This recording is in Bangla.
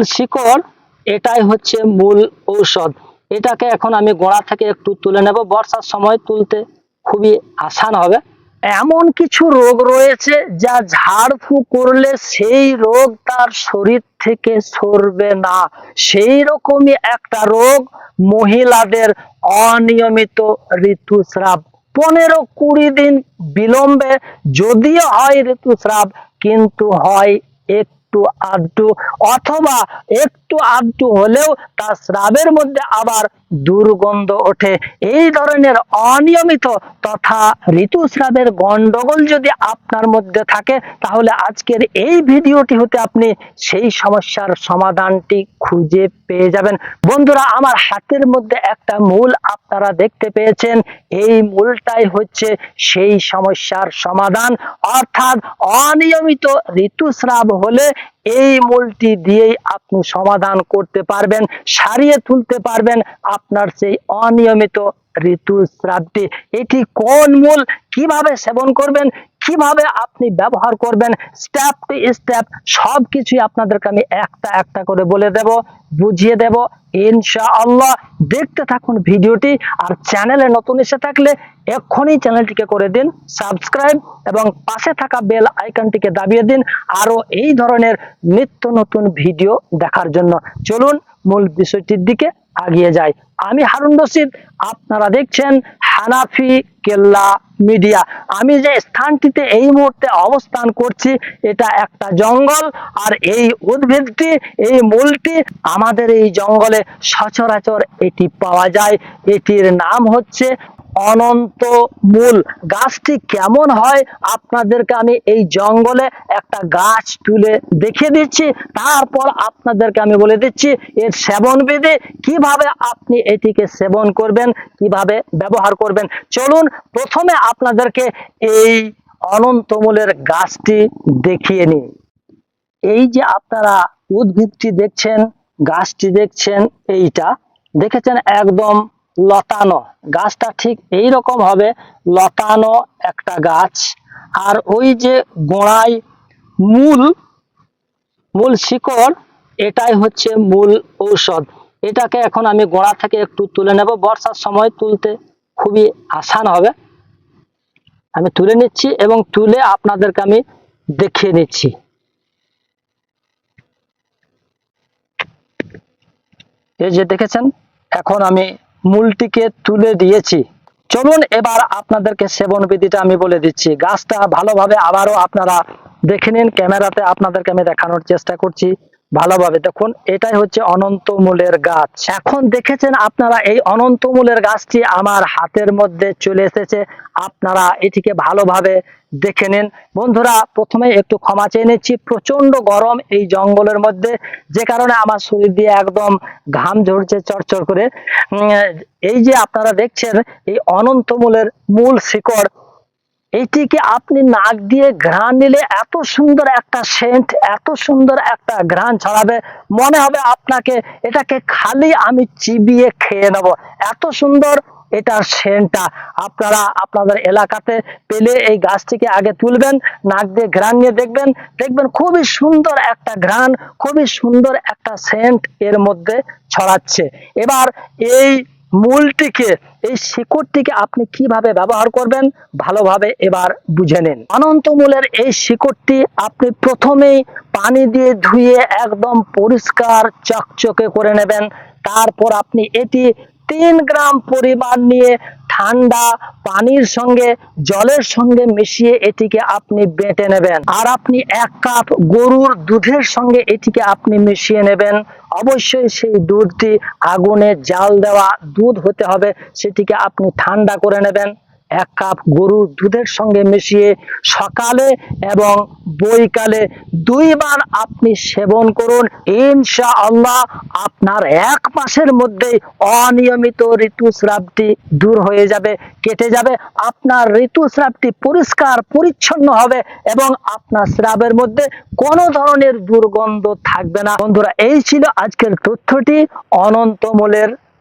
মূল শিকড়, এটাই হচ্ছে মূল ঔষধ। এটাকে এখন আমি গোড়া থেকে একটু তুলে নেব। বর্ষার সময় তুলতে খুবই আসান হবে। এমন কিছু রোগ রয়েছে যা ঝাড়ফু করলে সেই রোগ তার শরীর থেকে সরবে না। সেই রকমই একটা রোগ মহিলাদের অনিয়মিত ঋতুস্রাব। পনেরো কুড়ি দিন বিলম্বে যদিও হয় ঋতুস্রাব, কিন্তু হয় একটু আধটু অথবা একটু আধটু হলেও তার স্রাবের মধ্যে আবার দুর্গন্ধ ওঠে। এই ধরনের অনিয়মিত তথা ঋতুস্রাবের গন্ডগোল যদি আপনার মধ্যে থাকে, তাহলে আজকের এই ভিডিওটি হতে আপনি সেই সমস্যার সমাধানটি খুঁজে পেয়ে যাবেন। বন্ধুরা, আমার হাতের মধ্যে একটা মূল আপনারা দেখতে পেয়েছেন। এই মূলটাই হচ্ছে সেই সমস্যার সমাধান। অর্থাৎ অনিয়মিত ঋতুস্রাব হলে এই মূলটি দিয়েই আপনি সমাধান করতে পারবেন, সারিয়ে তুলতে পারবেন আপনার সেই অনিয়মিত ঋতুস্রাবটি এটি কোন মূল? কীভাবে সেবন করবেন? কীভাবে আপনি ব্যবহার করবেন স্টেপ টু স্টেপ সব কিছুই আপনাদেরকে আমি একটা একটা করে বলে দেব, বুঝিয়ে দেব। ইনশাআল্লাহ দেখতে থাকুন ভিডিওটি আর চ্যানেলে নতুন এসে থাকলে এক্ষুনি চ্যানেলটিকে করে দিন সাবস্ক্রাইব এবং পাশে থাকা বেল আইকনটিকে দাবিয়ে দিন। আরও এই ধরনের নিত্য নতুন ভিডিও দেখার জন্য। চলুন মূল বিষয়টির দিকে আগিয়ে যায়। আমি হারুন রশিদ, আপনারা দেখছেন হানাফি কেল্লা মিডিয়া। আমি যে স্থানটিতে এই মুহূর্তে অবস্থান করছি, এটা একটা জঙ্গল, আর এই উদ্ভিদটি, এই মূলটি আমাদের এই জঙ্গলে সচরাচর এটি পাওয়া যায়। এটির নাম হচ্ছে অনন্ত মূল। গাছটি কেমন হয় আপনাদেরকে আমি এই জঙ্গলে একটা গাছ তুলে দেখিয়ে দিচ্ছি। তারপর আপনাদেরকে আমি বলে দিচ্ছি, এর সেবন বিধি, কীভাবে আপনি এটিকে সেবন করবেন, কীভাবে ব্যবহার করবেন। চলুন প্রথমে আপনাদেরকে এই অনন্তমূলের গাছটি দেখিয়ে নিই। এই যে আপনারা উদ্ভিদটি দেখছেন, গাছটি দেখছেন, এইটা দেখেছেন, একদম লতানো। গাছটা ঠিক এই রকম হবে, লতানো একটা গাছ। আর ওই যে গোড়ায় মূল মূল শিকড়, এটাই হচ্ছে মূল ঔষধ। এটাকে এখন আমি গোড়া থেকে একটু তুলে নেব। বর্ষার সময় তুলতে খুবই আসান হবে। আমি তুলে নিচ্ছি এবং তুলে আপনাদেরকে আমি দেখিয়ে নিচ্ছি এই যে দেখেছেন, এখন আমি মূলটিকে তুলে দিয়েছি। চলুন এবার আপনাদেরকে সেবন বিধিটা আমি বলে দিচ্ছি। গাছটা ভালোভাবে আবারও আপনারা দেখে নিন। ক্যামেরাতে আপনাদেরকে আমি দেখানোর চেষ্টা করছি। ভালোভাবে দেখুন, এটাই হচ্ছে অনন্ত মূলের গাছ। এখন দেখেছেন আপনারা, এই অনন্ত মূলের গাছটি আমার হাতের মধ্যে চলে এসেছে। আপনারা এটিকে ভালোভাবে দেখে নিন। বন্ধুরা, প্রথমে একটু ক্ষমা চেয়ে নিচ্ছি। প্রচণ্ড গরম এই জঙ্গলের মধ্যে, যে কারণে আমার শরীর দিয়ে একদম ঘাম ঝরছে চরচর করে। এই যে আপনারা দেখছেন, এই অনন্ত মূলের মূল শিকড় এইটিকে আপনি নাক দিয়ে ঘ্রাণ নিলে এত সুন্দর একটা সেন্ট এত সুন্দর একটা ঘ্রাণ ছড়াবে। মনে হবে আপনাকে, এটাকে খালি আমি চিবিয়ে খেয়ে নেব। এত সুন্দর এটার সেন্টটা আপনারা আপনাদের এলাকাতে পেলে এই গাছটিকে আগে তুলবেন, নাক দিয়ে ঘ্রাণ নিয়ে দেখবেন। দেখবেন খুবই সুন্দর একটা ঘ্রাণ, খুবই সুন্দর একটা সেন্ট এর মধ্যে ছড়াচ্ছে। এবার এই মূলটিকে, এই শিকড়টিকে আপনি কীভাবে ব্যবহার করবেন, ভালোভাবে এবার বুঝে নিন। অনন্ত মূলের এই শিকড়টি আপনি প্রথমেই পানি দিয়ে ধুয়ে একদম পরিষ্কার চকচকে করে নেবেন। তারপর আপনি এটি তিন গ্রাম পরিমাণ নিয়ে ঠান্ডা পানির সঙ্গে, জলের সঙ্গে মিশিয়ে এটিকে আপনি বেটে নেবেন। আর আপনি এক কাপ গরুর দুধের সঙ্গে এটিকে আপনি মিশিয়ে নেবেন। অবশ্যই সেই দুধটি আগুনে জাল দেওয়া দুধ হতে হবে, সেটিকে আপনি ঠান্ডা করে নেবেন। এক কাপ গরুর দুধের সঙ্গে মিশিয়ে সকালে এবং বৈকালে দুইবার আপনি সেবন করুন। ইনশাআল্লাহ আপনার এক মাসের মধ্যেই অনিয়মিত ঋতুস্রাবটি দূর হয়ে যাবে, কেটে যাবে। আপনার ঋতুস্রাবটি পরিষ্কার, পরিচ্ছন্ন হবে এবং আপনার স্রাবের মধ্যে কোনো ধরনের দুর্গন্ধ থাকবে না। বন্ধুরা, এই ছিল আজকের তথ্যটি অনন্তমূলের